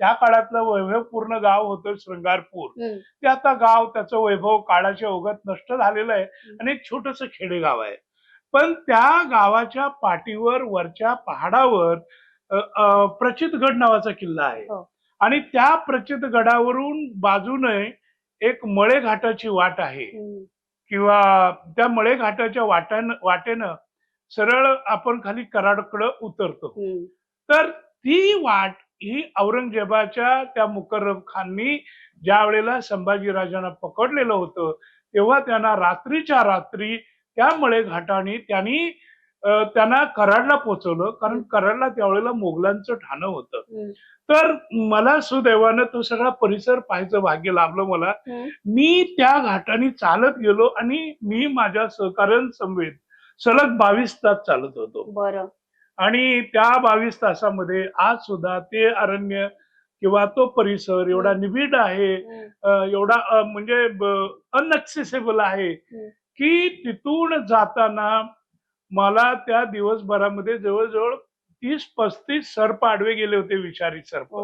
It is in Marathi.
त्या काळातलं वैभवपूर्ण गाव होतं श्रंगारपूर. ते आता गाव त्याचं वैभव काळाच्या ओघात नष्ट झालेलं आहे आणि एक छोटस खेडेगाव आहे पण त्या गावाच्या पाठीवर वरच्या पहाडावर प्रचितगड नावाचा किल्ला आहे हो. आणि त्या प्रचित गडावरून बाजूने एक मळे घाटाची वाट आहे. किंवा त्या मळे घाटाच्या वाटानं वाटेनं सरळ आपण खाली कराडकडं उतरतो. तर ती वाट ही औरंगजेबाच्या त्या मुकर्रब खाननी ज्या वेळेला संभाजीराजांना पकडलेलं होतं तेव्हा त्यांना रात्रीच्या रात्री त्या मळे घाटाने त्यांनी त्यांना कराडला पोहोचवलं कारण कराडला त्यावेळेला मोगलांचं ठाणं होतं. तर मला सुदैवानं तो सगळा परिसर पाहायचं भाग्य लाभलं मला. मी त्या घाटाने चालत गेलो आणि मी माझ्या सहकार्यांसमवेत सलग बावीस तास चालत होतो. बरं. आणि त्या बावीस तासामध्ये आज सुद्धा ते अरण्य किंवा तो परिसर एवढा निबिड आहे एवढा म्हणजे अनएक्सेसेबल आहे. की तिथून जाताना मला त्या दिवसभरामध्ये जवळजवळ तीस पस्तीस सर्प आडवे गेले होते विषारी सर्प.